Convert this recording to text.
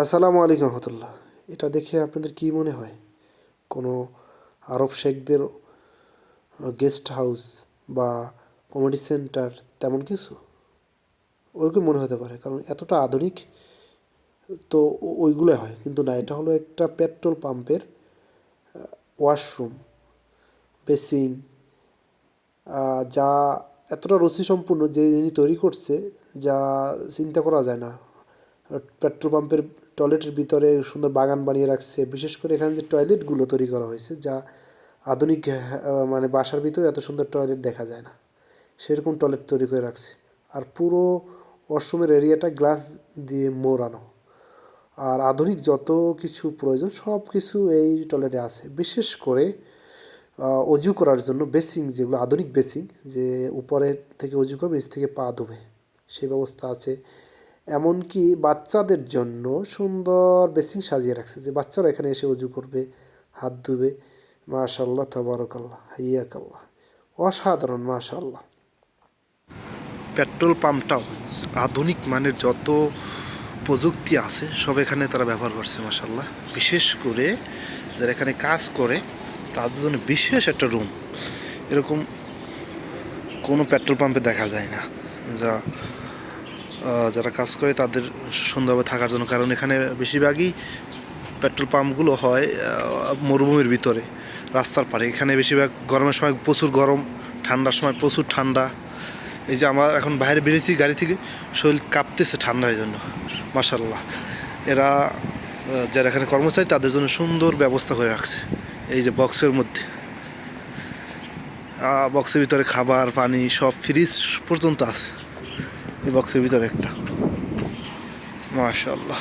আসসালামু আলাইকুম রহমতুল্লাহ। এটা দেখে আপনাদের কি মনে হয়? কোনো আরব শেখদের গেস্ট হাউস বা কমেডি সেন্টার তেমন কিছু? ওরকম মনে হতে পারে, কারণ এতটা আধুনিক তো ও- ওইগুলো হয়। কিন্তু না, এটা হলো একটা পেট্রোল পাম্পের ওয়াশরুম বেসিন যা এতটা রুচিসম্পূর্ণ যে যিনি তৈরি করছে, যা চিন্তা করা যায় না। পেট্রোল পাম্পের টয়লেটের ভিতরে সুন্দর বাগান বানিয়ে রাখছে। বিশেষ করে এখানে যে টয়লেটগুলো তৈরি করা হয়েছে, যা আধুনিক মানে বাসার ভিতরে এত সুন্দর টয়লেট দেখা যায় না। সেরকম টয়লেট তৈরি করে রাখছে। আর পুরো ওয়াশরুমের এরিয়াটা গ্লাস দিয়ে মোড়ানো। আর আধুনিক যত কিছু প্রয়োজন সব কিছু এই টয়লেটে আছে। বিশেষ করে অজু করার জন্য বেসিং যেগুলো আধুনিক বেসিং যে উপরে থেকে অজু করবে, নিচ থেকে পা ধোবে। সেই ব্যবস্থা আছে। এমনকি বাচ্চাদের জন্য সুন্দর বেসিং সাজিয়ে রাখছে যে বাচ্চারা এখানে এসে অজু করবে, হাত ধুবে। মাশাল্লাহ তবরকাল্লাহ, হাইয়াকাল্লাহ। অসাধারণ মাশাল্লাহ পেট্রোল পাম্পটাও আধুনিক মানের যত প্রযুক্তি আছে, সব এখানে তারা ব্যবহার করছে মাসাল্লাহ বিশেষ করে যারা এখানে কাজ করে, তাদের জন্য বিশেষ একটা রুম এরকম কোনো পেট্রোল পাম্পে দেখা যায় না। যা যারা কাজ করে তাদের সুন্দরভাবে থাকার জন্য। কারণ এখানে বেশিরভাগই পেট্রোল পাম্পগুলো হয় মরুভূমির ভিতরে, রাস্তার পাড়ে। এখানে বেশিরভাগ গরমের সময় প্রচুর গরম, ঠান্ডার সময় প্রচুর ঠান্ডা। এই যে আমার এখন বাইরে বেরিয়েছি গাড়ি থেকে, শরীর কাঁপতেছে ঠান্ডার জন্য মাসাল্লাহ এরা যারা এখানে কর্মচারী তাদের জন্য সুন্দর ব্যবস্থা করে রাখছে, এই যে বক্সের মধ্যে। বক্সের ভিতরে খাবার, পানি সব ফ্রিজ পর্যন্ত আছে। এই বক্সের ভিতরে একটা। মাশাল্লাহ